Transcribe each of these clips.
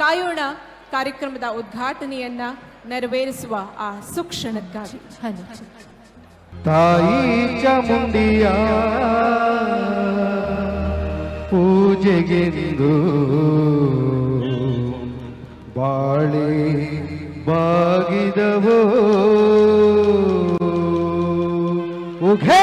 ಕಾಯೋಣ ಕಾರ್ಯಕ್ರಮದ ಉದ್ಘಾಟನೆಯನ್ನ ನೆರವೇರಿಸುವ ಆ ಸುಕ್ಷಣಕ್ಕಾಗಿ. ತಾಯಿ ಚಾಮುಂಡಿಯ ಪೂಜೆಗೆಂದು ಬಾಳೆ ಬಾಗಿದವೋ. ಉಘೇ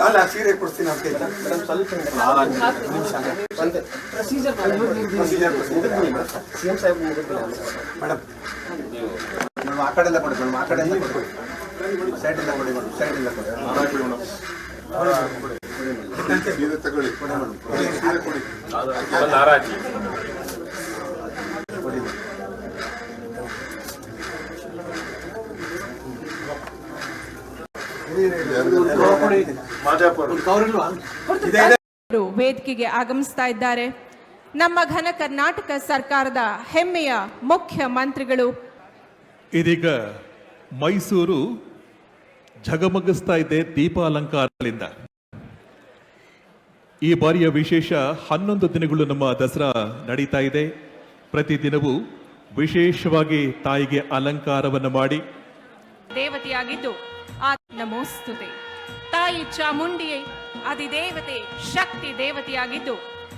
ಅಲ್ಲ ಸೀರೆ ಕೊಡ್ತೀನಿ ಅಂತ ಮೇಡಮ್ ಸ್ವಲ್ಪ ಪ್ರೊಸೀಜರ್ ಮೇಡಮ್ ಮೇಡಮ್ ಆ ಕಡೆಯಿಂದ ಕೊಡಿ ಮೇಡಮ್ ಆ ಕಡೆಯಿಂದ ಕೊಡಿ. ಸೈಡಿಂದ ಕೊಡಿ ಮೇಡಮ್ ಸೈಡಿಂದ ಕೊಡಿ. ತಗೊಳ್ಳಿ ಕೊಡಿ ಮೇಡಮ್. ಸೀರೆ ಕೊಡಿ. ಕೊಡಿ ವೇದಿಕೆಗೆ ಆಗಮಿಸ್ತಾ ಇದ್ದಾರೆ. ನಮ್ಮ ಘನ ಕರ್ನಾಟಕ ಸರ್ಕಾರದ ಹೆಮ್ಮೆಯ ಮುಖ್ಯಮಂತ್ರಿಗಳು. ಇದೀಗ ಮೈಸೂರು ಝಗಮಗಿಸ್ತಾ ಇದೆ ದೀಪಾಲಂಕಾರಗಳಿಂದ ಈ ಬಾರಿಯ ವಿಶೇಷ ಹನ್ನೊಂದು ದಿನಗಳು ನಮ್ಮ ದಸರಾ ನಡೀತಾ ಇದೆ. ಪ್ರತಿದಿನವೂ ವಿಶೇಷವಾಗಿ ತಾಯಿಗೆ ಅಲಂಕಾರವನ್ನು ಮಾಡಿ. ದೇವತೆಯಾಗಿದ್ದು ನಮೋಸ್ತುತೆ. ತಾಯಿ ಚಾಮುಂಡಿಯೇ ಅಧಿದೇವತೆ, ಶಕ್ತಿ ದೇವತೆಯಾಗಿದ್ದು,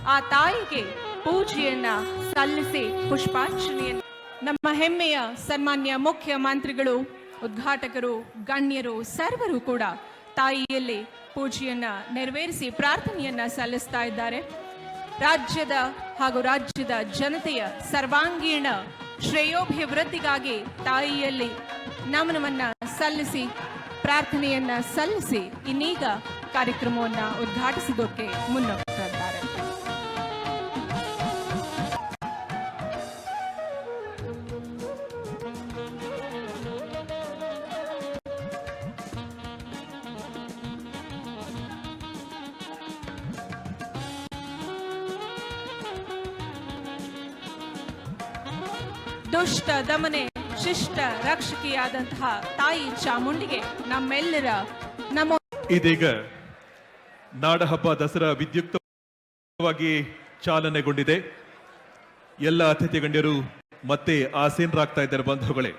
ಆ ತಾಯಿಗೆ ಪೂಜೆಯನ್ನ ಸಲ್ಲಿಸಿ ಪುಷ್ಪಾರ್ಚನೆಯನ್ನು. ನಮ್ಮ ಹೆಮ್ಮೆಯ ಸನ್ಮಾನ್ಯ ಮುಖ್ಯಮಂತ್ರಿಗಳು ಉದ್ಘಾಟಕರು, ಗಣ್ಯರು, ಸರ್ವರು ಕೂಡ ತಾಯಿಯಲ್ಲಿ ಪೂಜೆಯನ್ನ ನೆರವೇರಿಸಿ ಪ್ರಾರ್ಥನೆಯನ್ನ ಸಲ್ಲಿಸ್ತಾ ಇದ್ದಾರೆ. ರಾಜ್ಯದ ಹಾಗೂ ರಾಜ್ಯದ ಜನತೆಯ ಸರ್ವಾಂಗೀಣ ಶ್ರೇಯೋಭಿವೃದ್ಧಿಗಾಗಿ ತಾಯಿಯಲ್ಲಿ ನಮನವನ್ನ ಸಲ್ಲಿಸಿ ಪ್ರಾರ್ಥನೆಯನ್ನ ಸಲ್ಲಿಸಿ ಇನ್ನೀಗ ಕಾರ್ಯಕ್ರಮವನ್ನು ಉದ್ಘಾಟಿಸಿದಕ್ಕೆ ಮುನ್ನ ದುಷ್ಟ ದಮನೆ ಶಿಷ್ಟ ರಕ್ಷಕಿಯಾದಂತಹ ತಾಯಿ ಚಾಮುಂಡಿಗೆ ನಮ್ಮೆಲ್ಲರ ನಮ ಇದೀಗ ನಾಡಹಬ್ಬ ದಸರಾ ವಿದ್ಯುಕ್ತವಾಗಿ ಚಾಲನೆಗೊಂಡಿದೆ. ಎಲ್ಲ ಅತಿಥಿ ಗಣ್ಯರು ಮತ್ತೆ ಆಸೀನರಾಗ್ತಾ ಇದ್ದಾರೆ ಬಂಧುಗಳೇ.